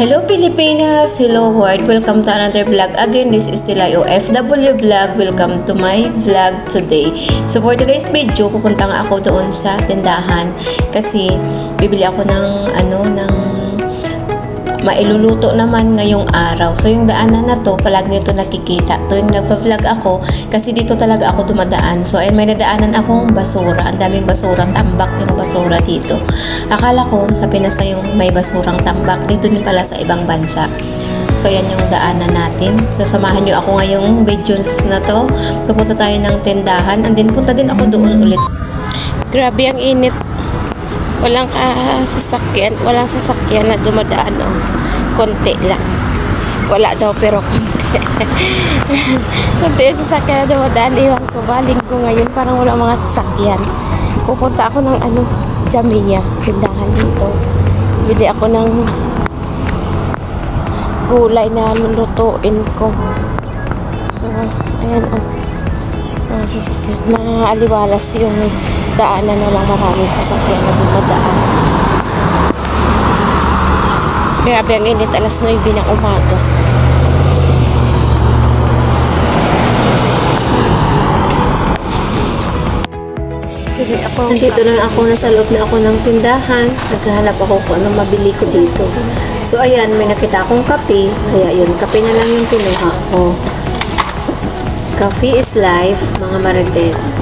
Hello Pilipinas! Hello world! Welcome to another vlog. Again, this is Tila OFW vlog. Welcome to my vlog today. So for today's video, pupunta nga ako doon sa tindahan kasi bibili ako ng ano, ng mailuluto naman ngayong araw. So yung daanan na to, palagi nyo to nakikita. Tuwing nagpa-vlog ako, kasi dito talaga ako dumadaan. So ayun, may nadaanan akong basura. Ang daming basura, tambak yung basura dito. Akala ko sa Pinas na yung may basurang tambak. Dito din pala sa ibang bansa. So yan yung daanan natin. So samahan nyo ako ngayong videos na to. Pupunta tayo ng tindahan. And then punta din ako doon ulit. Grabe ang init walang sasakyan, walang sasakyan na dumadaan, oh. Konti lang. Wala daw, pero konti. konti yung sasakyan na dumadaan. Iwan ko, baling ko ngayon, parang wala mga sasakyan. Pupunta ako ng, ano, Jamia, tindahan dito. Bili ako ng gulay na lulutuin ko. So, ayan, oh. Mga sasakyan. Mga aliwalas yung daanan na lang maraming sasakyan na dumadaan. Grabe ang init, alas 9 ng umaga. Ako. Nandito na ako, nasa loob na ako ng tindahan. Naghahanap ako kung anong mabili ko dito. So ayan, may nakita akong kape. Kaya yun, kape na lang yung kinuha ko. Coffee is life, mga marites.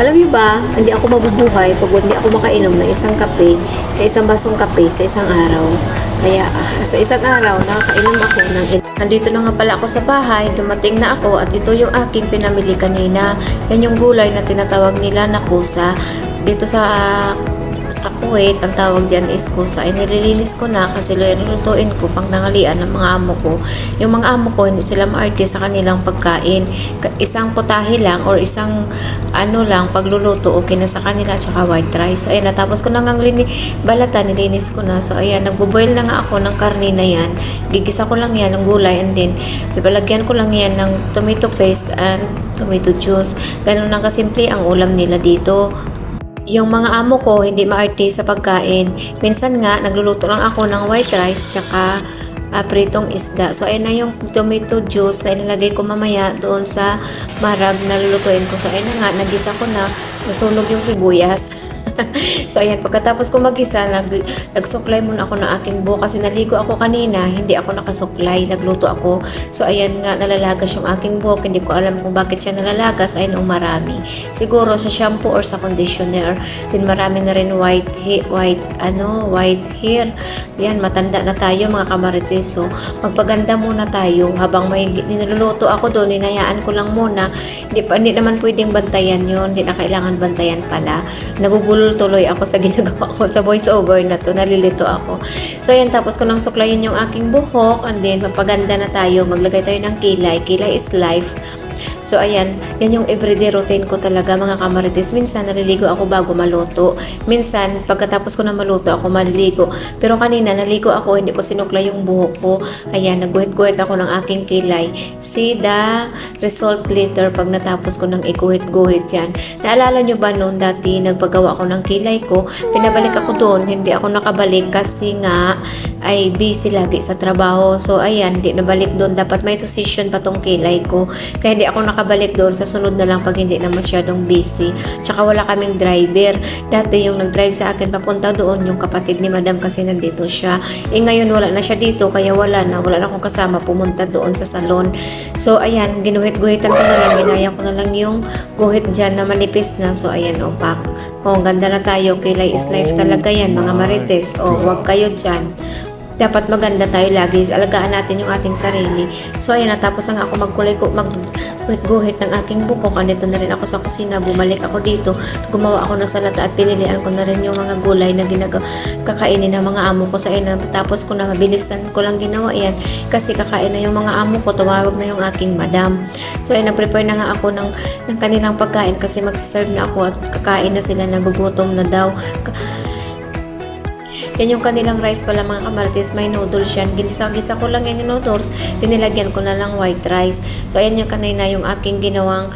Alam niyo ba, hindi ako mabubuhay pag hindi ako makainom ng isang kape, na isang basong kape sa isang araw. Kaya ah, sa isang araw, nakakainom ako ng Nandito na nga pala ako sa bahay, dumating na ako at ito yung aking pinamili kanina. Yan yung gulay na tinatawag nila na kusa. Dito sa sa Kuwait, ang tawag diyan is kusa. Ay nililinis ko na kasi lulutuin ko pang nangalian ng mga amo ko. Yung mga amo ko, hindi sila maarte sa kanilang pagkain. Ka- Isang putahe lang or isang ano lang, pagluluto, okay na sa kanila, tsaka white rice. So, ayan, natapos ko na nga lini, balata, nilinis ko na. So, ayan, nagbo-boil na nga ako ng karne na yan. Gigisa ko lang yan ng gulay and then, palagyan ko lang yan ng tomato paste and tomato juice. Ganun lang kasimple ang ulam nila dito. Yung mga amo ko, hindi maarte sa pagkain. Minsan nga, nagluluto lang ako ng white rice tsaka ah, pritong isda. So, ayan na yung tomato juice na ilalagay ko mamaya doon sa marag na lulutuin ko. So, ayan na nga, nagisa ko na, nasunog yung sibuyas. so, ayan, pagkatapos ko magisa, nag, nagsuklay muna ako ng aking buhok kasi naligo ako kanina, hindi ako nakasuklay, nagluto ako. So, ayan nga, nalalagas yung aking buhok, hindi ko alam kung bakit siya nalalagas, ay nung marami. Siguro sa shampoo or sa conditioner, din marami na rin white, white, ano, white hair. Yan, matanda na tayo mga kamarites. So, magpaganda muna tayo habang may niluluto ako doon, ninayaan ko lang muna. Hindi, pa, hindi naman pwedeng bantayan yun, hindi na kailangan bantayan pala. Nabubulol tuloy ako sa ginagawa ko sa voiceover na to, nalilito ako. So, yan, tapos ko nang suklayin yung aking buhok and then, mapaganda na tayo, maglagay tayo ng kilay. Kilay is life. So ayan, yan yung everyday routine ko talaga mga kamarites. Minsan naliligo ako bago maluto. Minsan pagkatapos ko na maluto ako maliligo. Pero kanina naligo ako, hindi ko sinukla yung buhok ko. Ayan, naguhit-guhit ako ng aking kilay. See the result later pag natapos ko ng iguhit-guhit yan. Naalala nyo ba noon dati nagpagawa ako ng kilay ko? Pinabalik ako doon, hindi ako nakabalik kasi nga ay busy lagi sa trabaho. So ayan, hindi nabalik doon. Dapat may decision pa tong kilay ko. Kaya hindi ako nakabalik doon sa sunod na lang pag hindi na masyadong busy. Tsaka wala kaming driver. Dati yung nag-drive sa akin papunta doon, yung kapatid ni madam kasi nandito siya. Eh ngayon wala na siya dito, kaya wala na. Wala na akong kasama pumunta doon sa salon. So ayan, ginuhit-guhitan ko na lang. Ginaya ko na lang yung guhit dyan na manipis na. So ayan, opak. Oh, ang ganda na tayo. Kilay is life talaga yan, mga marites. Oh, wag kayo dyan dapat maganda tayo lagi. Alagaan natin yung ating sarili. So, ayan, natapos na ako magkulay ko, magguhit-guhit ng aking buko. Andito na rin ako sa kusina. Bumalik ako dito. Gumawa ako ng salata at pinilian ko na rin yung mga gulay na ginagawa, ng mga amo ko. So, ayan, tapos ko na mabilisan ko lang ginawa yan. Kasi kakain na yung mga amo ko. Tumawag na yung aking madam. So, ayan, nag-prepare na nga ako ng, ng kanilang pagkain kasi magsiserve na ako at kakain na sila. Nagugutom na daw. Ka- yan yung kanilang rice pala mga kamarites. May noodles yan. Ginisa-gisa ko lang yan yung noodles. Tinilagyan ko na lang white rice. So, ayan yung kanina yung aking ginawang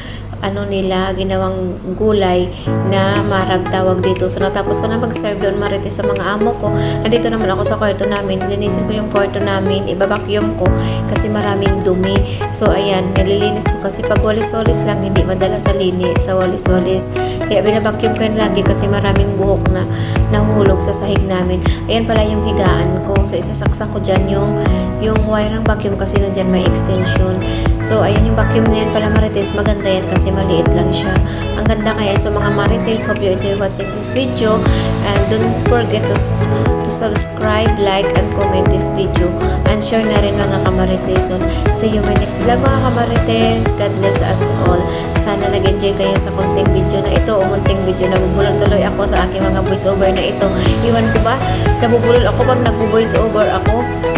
ano nila, ginawang gulay na marag tawag dito. So natapos ko na mag-serve doon marites sa mga amo ko. Andito naman ako sa kwarto namin. Linisin ko yung kwarto namin, ibabakyum ko kasi maraming dumi. So ayan, nililinis ko kasi pag walis-walis lang, hindi madala sa lini, sa walis-walis. Kaya binabakyum ko yun lagi kasi maraming buhok na nahulog sa sahig namin. Ayan pala yung higaan ko. So isasaksak ko dyan yung, yung wire ng vacuum kasi nandyan may extension. So ayan yung vacuum na yan pala marites. Maganda yan kasi maliit lang siya. Ang ganda kaya. So mga marites, hope you enjoy watching this video. And don't forget to, to subscribe, like, and comment this video. And share na rin mga kamarites. So, see you my next vlog mga kamarites. God bless us all. Sana nag-enjoy kayo sa konting video na ito o konting video na bubulol tuloy ako sa aking mga voice over na ito. Iwan ko ba? Nabubulol ako pag nag-voice over ako.